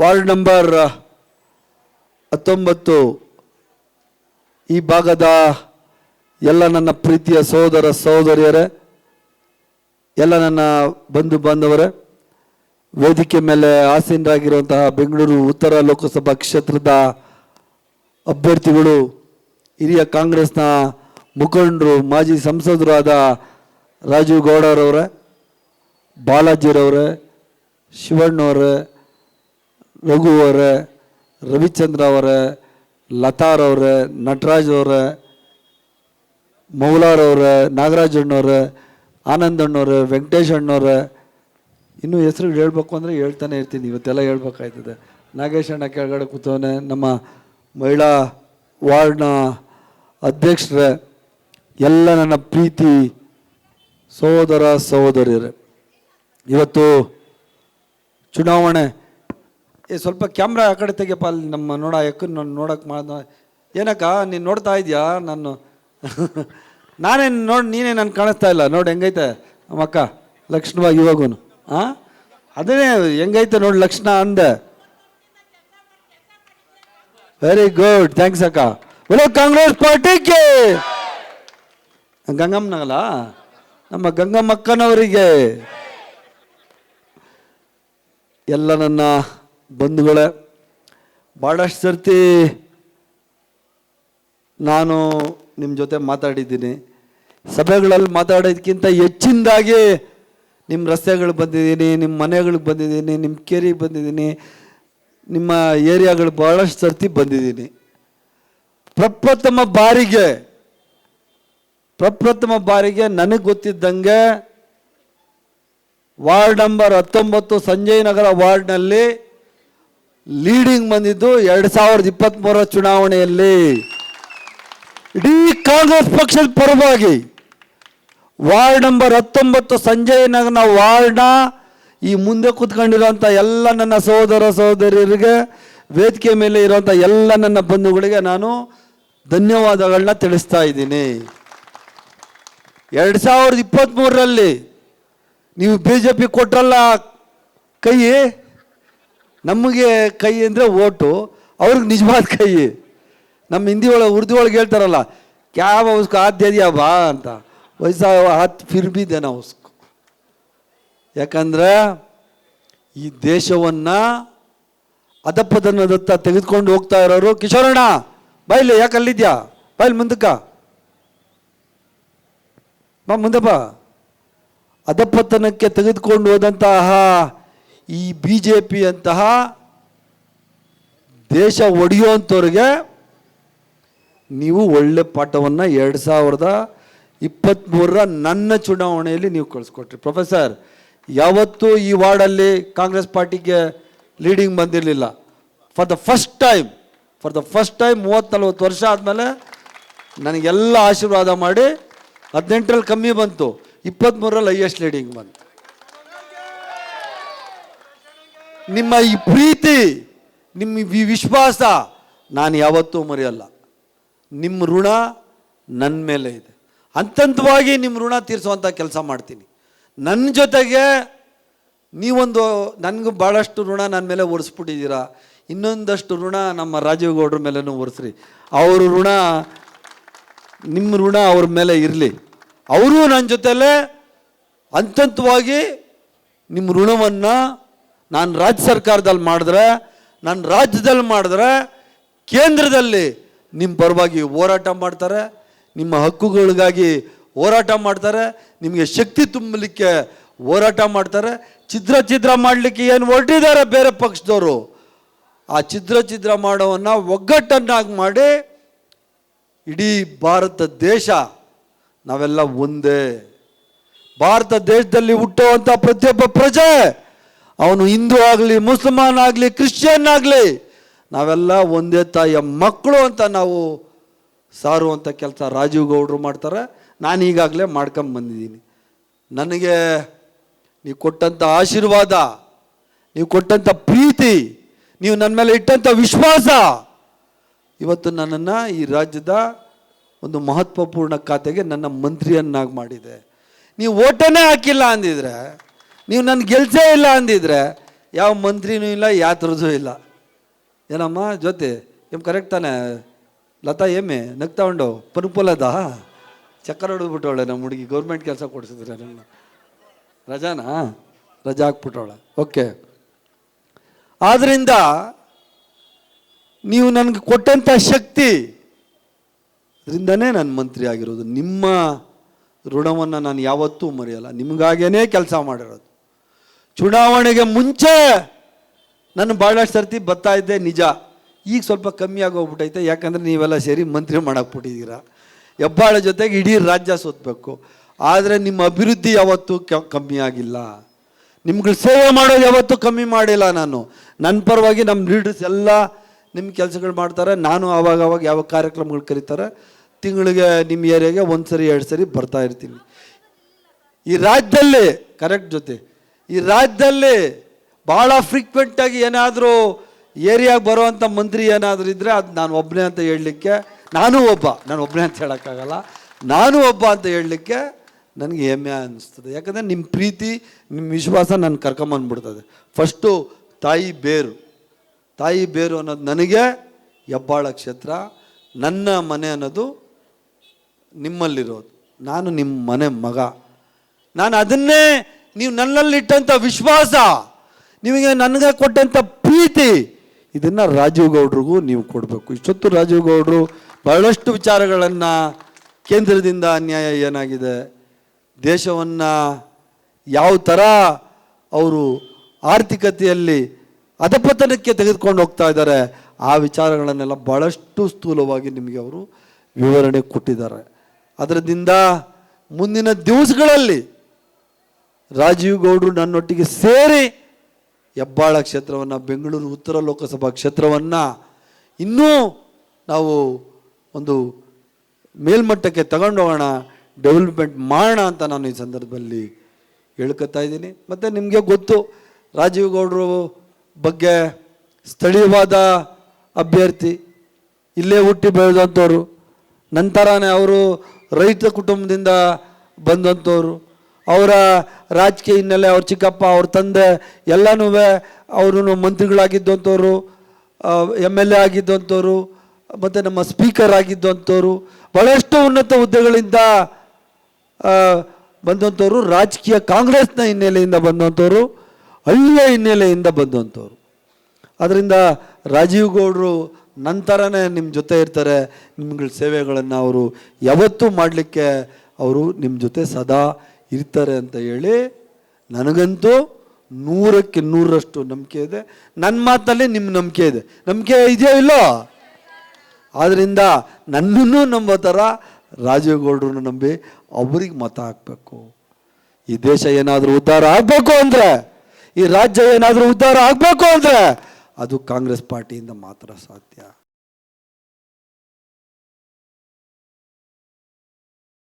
Ward number ಹತ್ತೊಂಬತ್ತು. ಈ ಭಾಗದ ಎಲ್ಲ ನನ್ನ ಪ್ರೀತಿಯ ಸಹೋದರ ಸಹೋದರಿಯರೇ, ಎಲ್ಲ ನನ್ನ ಬಂಧು ಬಾಂಧವರೇ, ವೇದಿಕೆ ಮೇಲೆ ಆಸೀನರಾಗಿರುವಂತಹ ಬೆಂಗಳೂರು ಉತ್ತರ ಲೋಕಸಭಾ ಕ್ಷೇತ್ರದ ಅಭ್ಯರ್ಥಿಗಳು, ಹಿರಿಯ ಕಾಂಗ್ರೆಸ್ನ ಮುಖಂಡರು, ಮಾಜಿ ಸಂಸದರಾದ ರಾಜೀವ್ ಗೌಡರವರೇ, ಬಾಲಾಜಿರವರೇ, ಶಿವಣ್ಣವರೇ ರಘು ಅವರ, ರವಿಚಂದ್ರ ಅವರ ನಟರಾಜ್ ಅವರ, ಮೌಲಾರ್ ಅವರ, ನಾಗರಾಜ್ ಅಣ್ಣವ್ರ, ಆನಂದ್ ಅಣ್ಣವ್ರ, ವೆಂಕಟೇಶ್ ಅಣ್ಣವ್ರ. ಇನ್ನೂ ಹೆಸರು ಹೇಳ್ಬೇಕು ಅಂದರೆ ಹೇಳ್ತಾನೆ ಇರ್ತೀನಿ, ಇವತ್ತೆಲ್ಲ ಹೇಳ್ಬೇಕಾಯ್ತದೆ. ನಾಗೇಶ್ ಅಣ್ಣ ಕೆಳಗಡೆ ಕೂತವನೆ, ನಮ್ಮ ಮಹಿಳಾ ವಾರ್ಡ್ನ ಅಧ್ಯಕ್ಷರ, ಎಲ್ಲ ನನ್ನ ಪ್ರೀತಿ ಸಹೋದರ ಸಹೋದರಿಯರೇ. ಇವತ್ತು ಚುನಾವಣೆ ಏ, ಸ್ವಲ್ಪ ಕ್ಯಾಮ್ರಾ ಆ ಕಡೆ ತೆಗಿಯಪ್ಪ, ಅಲ್ಲಿ ನಮ್ಮ ನೋಡ ಯಾಕನ್ ನಾನು ನೋಡೋಕೆ ಮಾಡ ಏನಕ್ಕ, ನೀನು ನೋಡ್ತಾ ಇದೆಯಾ? ನಾನು ನಾನೇನು ನೋಡಿ ನೀನೇ ನಾನು ಕಾಣಿಸ್ತಾ ಇಲ್ಲ. ನೋಡಿ, ಹೆಂಗೈತೆ? ನಮ್ಮ ಅಕ್ಕ, ಲಕ್ಷಣವಾಗಿ ಇವಾಗೂ ಹಾಂ ಅದೇ ಹೆಂಗೈತೆ ನೋಡಿ, ಲಕ್ಷಣ ಅಂದೆ. ವೆರಿ ಗುಡ್ ಥ್ಯಾಂಕ್ಸ್ ಅಕ್ಕ. ಒಳ್ಳೆ ಕಾಂಗ್ರೆಸ್ ಪಾರ್ಟಿಗೆ ಗಂಗಮ್ಮನಲ್ಲ ನಮ್ಮ ಗಂಗಮ್ಮಕ್ಕನವರಿಗೆ. ಎಲ್ಲ ನನ್ನ ಬಂಧುಗಳೇ ಭಾಳಷ್ಟು ಸರ್ತಿ ನಾನು ನಿಮ್ಮ ಜೊತೆ ಮಾತಾಡಿದ್ದೀನಿ. ಸಭೆಗಳಲ್ಲಿ ಮಾತಾಡೋದಕ್ಕಿಂತ ಹೆಚ್ಚಿನದಾಗಿ ನಿಮ್ಮ ರಸ್ತೆಗಳಿಗೆ ಬಂದಿದ್ದೀನಿ ನಿಮ್ಮ ಮನೆಗಳಿಗೆ ಬಂದಿದ್ದೀನಿ ನಿಮ್ಮ ಕೇರಿಗೆ ಬಂದಿದ್ದೀನಿ, ನಿಮ್ಮ ಏರಿಯಾಗಳು ಭಾಳಷ್ಟು ಸರ್ತಿ ಬಂದಿದ್ದೀನಿ. ಪ್ರಪ್ರಥಮ ಬಾರಿಗೆ ಪ್ರಪ್ರಥಮ ಬಾರಿಗೆ ನನಗೆ ಗೊತ್ತಿದ್ದಂಗೆ ವಾರ್ಡ್ ನಂಬರ್ ಹತ್ತೊಂಬತ್ತು ಸಂಜಯ್ ನಗರ ವಾರ್ಡ್ನಲ್ಲಿ ಲೀಡಿಂಗ್ ಬಂದಿದ್ದು ಎರಡು ಸಾವಿರದ ಇಪ್ಪತ್ತ್ಮೂರರ ಚುನಾವಣೆಯಲ್ಲಿ. ಇಡೀ ಕಾಂಗ್ರೆಸ್ ಪಕ್ಷದ ಪರವಾಗಿ ವಾರ್ಡ್ ನಂಬರ್ ಹತ್ತೊಂಬತ್ತು ಸಂಜಯ್ ನಗರ್ನ ವಾರ್ಡ್ನ ಈ ಮುಂದೆ ಕೂತ್ಕೊಂಡಿರುವಂತ ಎಲ್ಲ ನನ್ನ ಸಹೋದರ ಸಹೋದರಿಯರಿಗೆ, ವೇದಿಕೆ ಮೇಲೆ ಇರುವಂಥ ಎಲ್ಲ ನನ್ನ ಬಂಧುಗಳಿಗೆ ನಾನು ಧನ್ಯವಾದಗಳನ್ನ ತಿಳಿಸ್ತಾ ಇದ್ದೀನಿ. ಎರಡು ಸಾವಿರದ ಇಪ್ಪತ್ತ್ಮೂರರಲ್ಲಿ ನೀವು ಬಿ ಜೆ ಪಿ ಕೊಟ್ರಲ್ಲ ಕೈ? ನಮಗೆ ಕೈ ಅಂದರೆ ಓಟು, ಅವ್ರಿಗೆ ನಿಜವಾದ ಕೈ. ನಮ್ಮ ಹಿಂದಿ ಒಳಗೆ ಉರ್ದು ಒಳಗೆ ಹೇಳ್ತಾರಲ್ಲ, ಕ್ಯಾವ ಅವಸ್ಕು ಆದ್ಯ ದಿಯಾ ಬಾ ಅಂತ. ವಯಸ್ಸ ಹತ್ತು ಫಿರ್ಬಿದೆ ನಾವು ಉಸ್ಕೋ. ಯಾಕಂದ್ರೆ ಈ ದೇಶವನ್ನು ಅದಪ್ಪದನ್ನದತ್ತ ತೆಗೆದುಕೊಂಡು ಹೋಗ್ತಾ ಇರೋರು ಕಿಶೋರಣ್ಣ ಬಾಯ್ಲಿ ಯಾಕೆ ಅಲ್ಲಿದ್ಯಾ? ಬಾಯ್ಲಿ ಮುಂದಕ್ಕ. ಬಾ, ಮುಂದೆ ಬಾ. ಅಧಪತನಕ್ಕೆ ತೆಗೆದುಕೊಂಡು ಹೋದಂತಹ ಈ ಬಿ ಜೆ ಪಿ ಅಂತಹ ದೇಶ ಒಡೆಯುವಂಥವ್ರಿಗೆ ನೀವು ಒಳ್ಳೆ ಪಾಠವನ್ನು ಎರಡು ಸಾವಿರದ ಇಪ್ಪತ್ತ್ಮೂರರ ನನ್ನ ಚುನಾವಣೆಯಲ್ಲಿ ನೀವು ಕಳಿಸ್ಕೊಟ್ರಿ. ಪ್ರೊಫೆಸರ್, ಯಾವತ್ತೂ ಈ ವಾರ್ಡಲ್ಲಿ ಕಾಂಗ್ರೆಸ್ ಪಾರ್ಟಿಗೆ ಲೀಡಿಂಗ್ ಬಂದಿರಲಿಲ್ಲ. For the first time for the first time ಮೂವತ್ತು ನಲ್ವತ್ತು ವರ್ಷ ಆದಮೇಲೆ ನನಗೆಲ್ಲ ಆಶೀರ್ವಾದ ಮಾಡಿ ಹದಿನೆಂಟರಲ್ಲಿ ಕಮ್ಮಿ ಬಂತು. ಇಪ್ಪತ್ತ್ಮೂರರಲ್ಲಿ ಹೈಯೆಸ್ಟ್ ಲೀಡಿಂಗ್ ಬಂತು. ನಿಮ್ಮ ಈ ಪ್ರೀತಿ, ನಿಮ್ಮ ಈ ವಿಶ್ವಾಸ ನಾನು ಯಾವತ್ತೂ ಮರೆಯಲ್ಲ. ನಿಮ್ಮ ಋಣ ನನ್ನ ಮೇಲೆ ಇದೆ. ಹಂತಂತವಾಗಿ ನಿಮ್ಮ ಋಣ ತೀರಿಸುವಂಥ ಕೆಲಸ ಮಾಡ್ತೀನಿ. ನನ್ನ ಜೊತೆಗೆ ನೀವೊಂದು, ನನಗೂ ಭಾಳಷ್ಟು ಋಣ ನನ್ನ ಮೇಲೆ ಒರೆಸ್ಬಿಟ್ಟಿದ್ದೀರಾ? ಇನ್ನೊಂದಷ್ಟು ಋಣ ನಮ್ಮ ರಾಜೀವ್ ಗೌಡ್ರ ಮೇಲೂ ಒರೆಸ್ರಿ. ಅವರು ಋಣ, ನಿಮ್ಮ ಋಣ ಅವ್ರ ಮೇಲೆ ಇರಲಿ. ಅವರು ನನ್ನ ಜೊತೆಲೇ ಹಂತಂತವಾಗಿ ನಿಮ್ಮ ಋಣವನ್ನು ನಾನು ರಾಜ್ಯ ಸರ್ಕಾರದಲ್ಲಿ ಮಾಡಿದ್ರೆ, ನಾನು ರಾಜ್ಯದಲ್ಲಿ ಮಾಡಿದ್ರೆ ಕೇಂದ್ರದಲ್ಲಿ ನಿಮ್ಮ ಪರವಾಗಿ ಹೋರಾಟ ಮಾಡ್ತಾರೆ, ನಿಮ್ಮ ಹಕ್ಕುಗಳಿಗಾಗಿ ಹೋರಾಟ ಮಾಡ್ತಾರೆ, ನಿಮಗೆ ಶಕ್ತಿ ತುಂಬಲಿಕ್ಕೆ ಹೋರಾಟ ಮಾಡ್ತಾರೆ. ಚಿತ್ರ ಚಿತ್ರ ಮಾಡಲಿಕ್ಕೆ ಏನು ಹೊರಟಿದ್ದಾರೆ ಬೇರೆ ಪಕ್ಷದವರು? ಆ ಚಿತ್ರ ಚಿತ್ರ ಮಾಡೋವನ್ನು ಒಗ್ಗಟ್ಟನ್ನಾಗಿ ಮಾಡಿ ಇಡೀ ಭಾರತ ದೇಶ ನಾವೆಲ್ಲ ಒಂದೇ. ಭಾರತ ದೇಶದಲ್ಲಿ ಹುಟ್ಟುವಂಥ ಪ್ರತಿಯೊಬ್ಬ ಪ್ರಜೆ ಅವನು ಹಿಂದೂ ಆಗಲಿ, ಮುಸಲ್ಮಾನ್ ಆಗಲಿ, ಕ್ರಿಶ್ಚಿಯನ್ ಆಗಲಿ, ನಾವೆಲ್ಲ ಒಂದೇ ತಾಯಿಯ ಮಕ್ಕಳು ಅಂತ ನಾವು ಸಾರುವಂಥ ಕೆಲಸ ರಾಜೀವ್ ಗೌಡರು ಮಾಡ್ತಾರೆ. ನಾನು ಈಗಾಗಲೇ ಮಾಡ್ಕೊಂಬಂದಿದ್ದೀನಿ ನನಗೆ ನೀವು ಕೊಟ್ಟಂಥ ಆಶೀರ್ವಾದ ನೀವು ಕೊಟ್ಟಂಥ ಪ್ರೀತಿ, ನೀವು ನನ್ನ ಮೇಲೆ ಇಟ್ಟಂಥ ವಿಶ್ವಾಸ, ಇವತ್ತು ನನ್ನನ್ನು ಈ ರಾಜ್ಯದ ಒಂದು ಮಹತ್ವಪೂರ್ಣ ಖಾತೆಗೆ ನನ್ನ ಮಂತ್ರಿಯನ್ನಾಗಿ ಮಾಡಿದೆ. ನೀವು ಓಟನೇ ಹಾಕಿಲ್ಲ ಅಂದಿದ್ರೆ ನೀವು ನನ್ನ ಗೆಲ್ಸೇ ಇಲ್ಲ ಅಂದಿದ್ರೆ ಯಾವ ಮಂತ್ರಿನೂ ಇಲ್ಲ ಯಾತ್ರದ್ದು ಇಲ್ಲ. ಏನಮ್ಮ ಜೊತೆ ಏಮ್ ಕರೆಕ್ಟ್ ತಾನೆ? ಲತಾ ಏಮೆ ನಗ್ತಾ ಉಂಡು. ಪನುಪುಲದ ಚಕ್ಕರ ಹೊಡೆದ್ಬಿಟ್ಟವಳೆ ನಮ್ಮ ಹುಡುಗಿ ಗೌರ್ಮೆಂಟ್ ಕೆಲಸ ಕೊಡಿಸಿದ್ರೆ ನನ್ನ. ರಜಾನಾ? ರಜಾ ಹಾಕ್ಬಿಟ್ಟವಳೆ. ಓಕೆ ಆದ್ದರಿಂದ ನೀವು ನನಗೆ ಕೊಟ್ಟಂಥ ಶಕ್ತಿ ಅದರಿಂದನೇ ನಾನು ಮಂತ್ರಿ ಆಗಿರೋದು. ನಿಮ್ಮ ಋಣವನ್ನು ನಾನು ಯಾವತ್ತೂ ಮರೆಯಲ್ಲ. ನಿಮಗಾಗೇ ಕೆಲಸ ಮಾಡಿರೋದು. ಚುನಾವಣೆಗೆ ಮುಂಚೆ ನಾನು ಭಾಳಷ್ಟು ಸರ್ತಿ ಬರ್ತಾ ಇದ್ದೆ ನಿಜ. ಈಗ ಸ್ವಲ್ಪ ಕಮ್ಮಿ ಆಗೋಗ್ಬಿಟ್ಟೈತೆ ಯಾಕಂದರೆ ನೀವೆಲ್ಲ ಸೇರಿ ಮಂತ್ರಿ ಮಾಡಾಕ್ಬಿಟ್ಟಿದ್ದೀರಾ. ಹೆಬ್ಬಾಳ ಜೊತೆಗೆ ಇಡೀ ರಾಜ್ಯ ಸುತ್ತಬೇಕು ಆದರೆ ನಿಮ್ಮ ಅಭಿವೃದ್ಧಿ ಯಾವತ್ತೂ ಕಮ್ಮಿ ಆಗಿಲ್ಲ. ನಿಮ್ಗಳು ಸೇವೆ ಮಾಡೋದು ಯಾವತ್ತೂ ಕಮ್ಮಿ ಮಾಡಿಲ್ಲ ನಾನು. ನನ್ನ ಪರವಾಗಿ ನಮ್ಮ ಲೀಡರ್ಸ್ ಎಲ್ಲ ನಿಮ್ಮ ಕೆಲಸಗಳು ಮಾಡ್ತಾರೆ. ನಾನು ಆವಾಗ ಆವಾಗ ಯಾವ ಕಾರ್ಯಕ್ರಮಗಳು ಕರೀತಾರೆ. ತಿಂಗಳಿಗೆ ನಿಮ್ಮ ಏರಿಯಾಗೆ ಒಂದು ಸರಿ ಎರಡು ಸರಿ ಬರ್ತಾ ಇರ್ತೀನಿ. ಈ ರಾಜ್ಯದಲ್ಲಿ ಕರೆಕ್ಟ್ ಜೊತೆ ಈ ರಾಜ್ಯದಲ್ಲಿ ಭಾಳ ಫ್ರೀಕ್ವೆಂಟಾಗಿ ಏನಾದರೂ ಏರಿಯಾಗೆ ಬರುವಂಥ ಮಂತ್ರಿ ಏನಾದರೂ ಇದ್ದರೆ ಅದು ನಾನು ಒಬ್ಬನೇ ಅಂತ ಹೇಳಲಿಕ್ಕೆ, ನಾನು ಒಬ್ಬ, ನಾನು ಒಬ್ಬನೇ ಅಂತ ಹೇಳೋಕ್ಕಾಗಲ್ಲ, ನಾನು ಒಬ್ಬ ಅಂತ ಹೇಳಲಿಕ್ಕೆ ನನಗೆ ಹೆಮ್ಮೆ ಅನ್ನಿಸ್ತದೆ ಯಾಕಂದರೆ ನಿಮ್ಮ ಪ್ರೀತಿ ನಿಮ್ಮ ವಿಶ್ವಾಸ ನನ್ನ ಕರ್ಕೊಂಬಂದ್ಬಿಡ್ತದೆ. ಫಸ್ಟು ತಾಯಿ ಬೇರು. ತಾಯಿ ಬೇರು ಅನ್ನೋದು ನನಗೆ ಹೆಬ್ಬಾಳ ಕ್ಷೇತ್ರ. ನನ್ನ ಮನೆ ಅನ್ನೋದು ನಿಮ್ಮಲ್ಲಿರೋದು. ನಾನು ನಿಮ್ಮ ಮನೆ ಮಗ. ನಾನು ಅದನ್ನೇ ನೀವು ನನ್ನಲ್ಲಿಟ್ಟಂಥ ವಿಶ್ವಾಸ, ನಿಮಗೆ ನನಗೆ ಕೊಟ್ಟಂಥ ಪ್ರೀತಿ, ಇದನ್ನು ರಾಜೀವ್ ಗೌಡ್ರಿಗೂ ನೀವು ಕೊಡಬೇಕು. ಇಷ್ಟೊತ್ತು ರಾಜೀವ್ ಗೌಡ್ರು ಬಹಳಷ್ಟು ವಿಚಾರಗಳನ್ನು ಕೇಂದ್ರದಿಂದ ಅನ್ಯಾಯ ಏನಾಗಿದೆ, ದೇಶವನ್ನು ಯಾವ ಥರ ಅವರು ಆರ್ಥಿಕತೆಯಲ್ಲಿ ಅಧಪತನಕ್ಕೆ ತೆಗೆದುಕೊಂಡು ಹೋಗ್ತಾ ಇದ್ದಾರೆ, ಆ ವಿಚಾರಗಳನ್ನೆಲ್ಲ ಭಾಳಷ್ಟು ಸ್ಥೂಲವಾಗಿ ನಿಮಗೆ ಅವರು ವಿವರಣೆ ಕೊಟ್ಟಿದ್ದಾರೆ. ಅದರಿಂದ ಮುಂದಿನ ದಿವಸಗಳಲ್ಲಿ ರಾಜೀವ್ ಗೌಡರು ನನ್ನೊಟ್ಟಿಗೆ ಸೇರಿ ಹೆಬ್ಬಾಳ ಕ್ಷೇತ್ರವನ್ನು, ಬೆಂಗಳೂರು ಉತ್ತರ ಲೋಕಸಭಾ ಕ್ಷೇತ್ರವನ್ನು ಇನ್ನೂ ನಾವು ಒಂದು ಮೇಲ್ಮಟ್ಟಕ್ಕೆ ತಗೊಂಡೋಗೋಣ, ಡೆವಲಪ್ಮೆಂಟ್ ಮಾಡೋಣ ಅಂತ ನಾನು ಈ ಸಂದರ್ಭದಲ್ಲಿ ಹೇಳ್ಕೊತಾ ಇದ್ದೀನಿ. ಮತ್ತು ನಿಮಗೆ ಗೊತ್ತು, ರಾಜೀವ್ ಗೌಡರು ಬಗ್ಗೆ ಸ್ಥಳೀಯವಾದ ಅಭ್ಯರ್ಥಿ, ಇಲ್ಲೇ ಹುಟ್ಟಿ ಬೆಳೆದಂಥವ್ರು, ನಂತರನೇ ಅವರು ರೈತ ಕುಟುಂಬದಿಂದ ಬಂದಂಥವ್ರು ಅವರ ರಾಜಕೀಯ ಹಿನ್ನೆಲೆ, ಅವ್ರ ಚಿಕ್ಕಪ್ಪ, ಅವ್ರ ತಂದೆ ಎಲ್ಲನೂ ಅವರು ಮಂತ್ರಿಗಳಾಗಿದ್ದಂಥವ್ರು ಎಂ ಎಲ್ ಎ ಆಗಿದ್ದಂಥವ್ರು, ಮತ್ತು ನಮ್ಮ ಸ್ಪೀಕರ್ ಆಗಿದ್ದಂಥವ್ರು ಭಾಳಷ್ಟು ಉನ್ನತ ಹುದ್ದೆಗಳಿಂದ ಬಂದಂಥವ್ರು, ರಾಜಕೀಯ ಕಾಂಗ್ರೆಸ್ನ ಹಿನ್ನೆಲೆಯಿಂದ ಬಂದಂಥವ್ರು ಹಳ್ಳಿಯ ಹಿನ್ನೆಲೆಯಿಂದ ಬಂದಂಥವ್ರು. ಅದರಿಂದ ರಾಜೀವ್ ಗೌಡರು ನಂತರನೇ ನಿಮ್ಮ ಜೊತೆ ಇರ್ತಾರೆ, ನಿಮ್ಗಳ ಸೇವೆಗಳನ್ನು ಅವರು ಯಾವತ್ತೂ ಮಾಡಲಿಕ್ಕೆ ಅವರು ನಿಮ್ಮ ಜೊತೆ ಸದಾ ಇರ್ತಾರೆ ಅಂತ ಹೇಳಿ ನನಗಂತೂ ನೂರಕ್ಕೆ ನೂರರಷ್ಟು ನಂಬಿಕೆ ಇದೆ. ನನ್ನ ಮಾತಲ್ಲಿ ನಿಮ್ಮ ನಂಬಿಕೆ ಇದೆ. ನಂಬಿಕೆ ಇದೆಯೋ ಇಲ್ಲೋ? ಆದ್ದರಿಂದ ನನ್ನನ್ನು ನಂಬೋ ಥರ ರಾಜೀವ್ ಗೌಡ್ರನ್ನ ನಂಬಿ ಅವ್ರಿಗೆ ಮತ ಹಾಕಬೇಕು. ಈ ದೇಶ ಏನಾದರೂ ಉದ್ಧಾರ ಆಗಬೇಕು ಅಂದರೆ, ಈ ರಾಜ್ಯ ಏನಾದರೂ ಉದ್ಧಾರ ಆಗಬೇಕು ಅಂದರೆ ಅದು ಕಾಂಗ್ರೆಸ್ ಪಾರ್ಟಿಯಿಂದ ಮಾತ್ರ ಸಾಧ್ಯ.